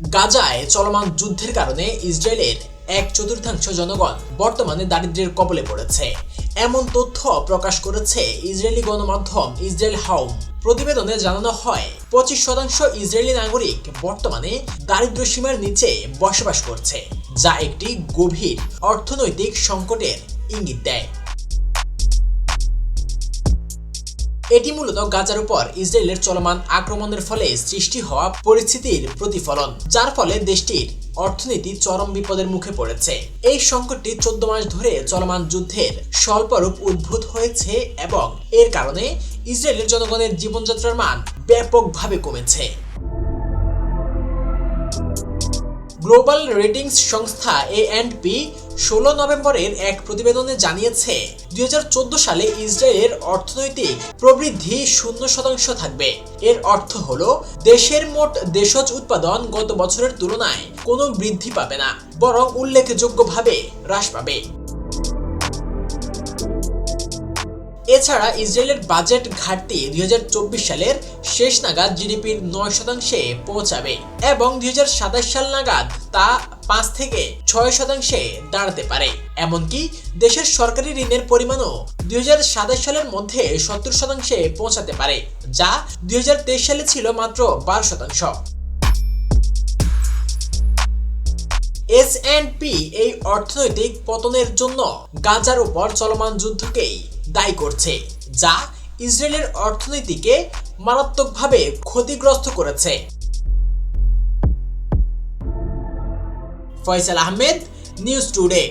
গাজায় চলমান যুদ্ধের কারণে ইসরায়েলের এক চতুর্থাংশ জনগণ বর্তমানে দারিদ্র্যের কবলে পড়েছে। এমন তথ্য প্রকাশ করেছে ইসরায়েলি গণমাধ্যম ইসরায়েল হাউম প্রতিবেদনে জানানো হয়, পঁচিশ শতাংশ ইসরায়েলি নাগরিক বর্তমানে দারিদ্র্য সীমার নিচে বসবাস করছে, যা একটি গভীর অর্থনৈতিক সংকটের ইঙ্গিত দেয়। এটি মূলত গাজার উপর ইসরায়েলের চলমান আক্রমণের ফলে সৃষ্টি হওয়া পরিস্থিতির প্রতিফলন, যার ফলে দেশটির অর্থনীতি চরম বিপদের মুখে পড়েছে। এই সংকটটি চোদ্দ মাস ধরে চলমান যুদ্ধের স্বল্পরূপ উদ্ভূত হয়েছে এবং এর কারণে ইসরায়েলের জনগণের জীবনযাত্রার মান ব্যাপকভাবে কমেছে। গ্লোবাল রেটিংস সংস্থা এ অ্যান্ড পি ষোলো নভেম্বরের এক প্রতিবেদনে জানিয়েছে, দুই হাজার চোদ্দ সালে ইসরায়েলের অর্থনৈতিক প্রবৃদ্ধি শূন্য শতাংশ থাকবে। এর অর্থ হল, দেশের মোট দেশজ উৎপাদন গত বছরের তুলনায় কোনো বৃদ্ধি পাবে না, বরং উল্লেখযোগ্যভাবে হ্রাস পাবে। এছাড়া ইসরায়েলের বাজেট ঘাটতি দুই হাজার চব্বিশ সালের শেষ নাগাদ জিডিপির নয় শতাংশে পৌঁছাবে এবং দু হাজার সাতাশ সাল নাগাদ তা পাঁচ থেকে ছয় শতাংশে দাঁড়াতে পারে। এমনকি দেশের সরকারি ঋণের পরিমাণও দুই সালের মধ্যে সত্তর শতাংশে পৌঁছাতে পারে, যা দুই হাজার তেইশ সালে ছিল মাত্র বারো শতাংশ। এস পি এই অর্থনৈতিক পতনের জন্য গাজার উপর চলমান যুদ্ধকেই দায়ী করছে যা ইসরায়েলের অর্থনীতিকে মারাত্মকভাবে ক্ষতিগ্রস্ত করেছে। Faisal Ahmed news today